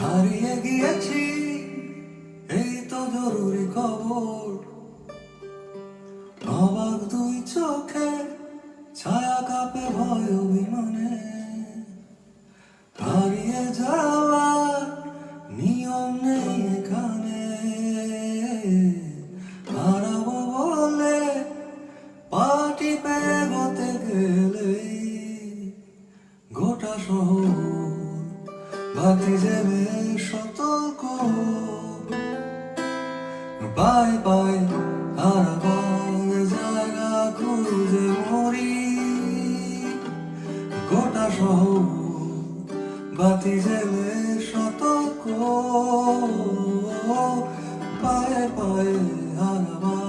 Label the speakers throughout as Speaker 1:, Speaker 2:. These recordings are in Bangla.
Speaker 1: হারিয়ে গিয়েছি, এই তো জরুরি খবর। অবাক দুই চোখে, ছায়া কাপে ভয় অভিমানে। হারিয়ে যাওয়ার নিয়ম নেই এখানে। হারাবো বলে পাটি পেগোতে গেলে গোটা শহর বাতি যাবে সতর্ক। পায়ে পায়ে হারাবার জায়গা খুঁজে মরি। গোটা সহ বাতি জেলে সতর্ক। পায়ে পায়ে হারাবার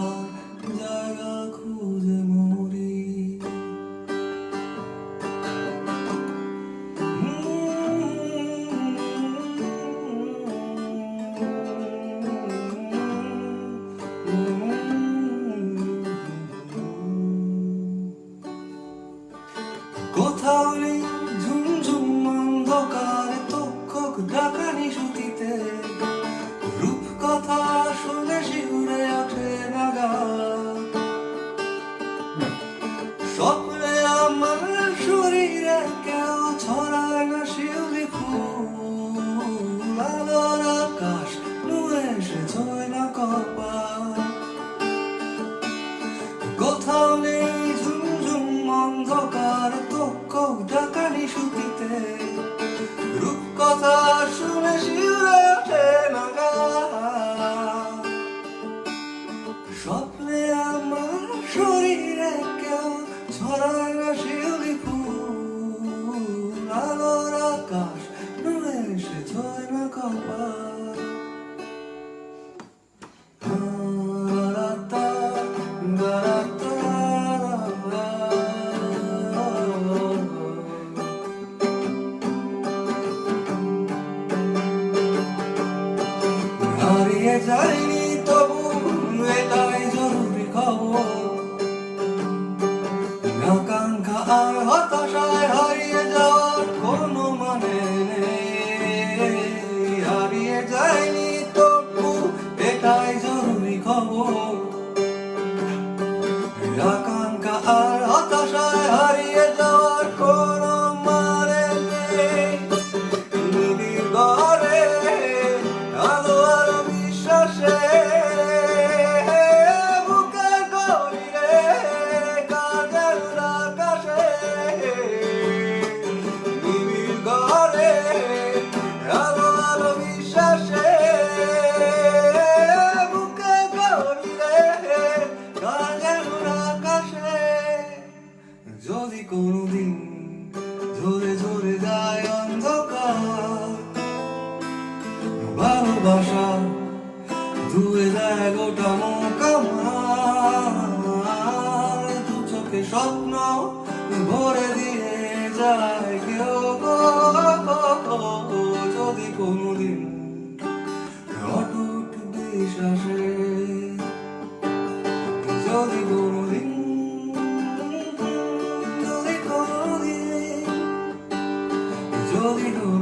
Speaker 1: কোথাও নেই ঝুমঝুম অন্ধকার তক্ষক ডাকানি সুতিতে রূপ কথা শুনে শিউরে যায়নি তবু এটাই জরুরি খবর। হারিয়ে মানে হারিয়ে যায়নি তবু এটাই জরুরি খবর। কোনোদিন ঝরে ঝরে যায় অন্ধকার ভালোবাসা ধুয়ে দেয় গোটা মোকামার দু চোখে স্বপ্ন ভরে দিয়ে যায় কেউ। যদি কোনোদিন অটুট বিশ্বাসে যদি কোনোদিন holy, holy.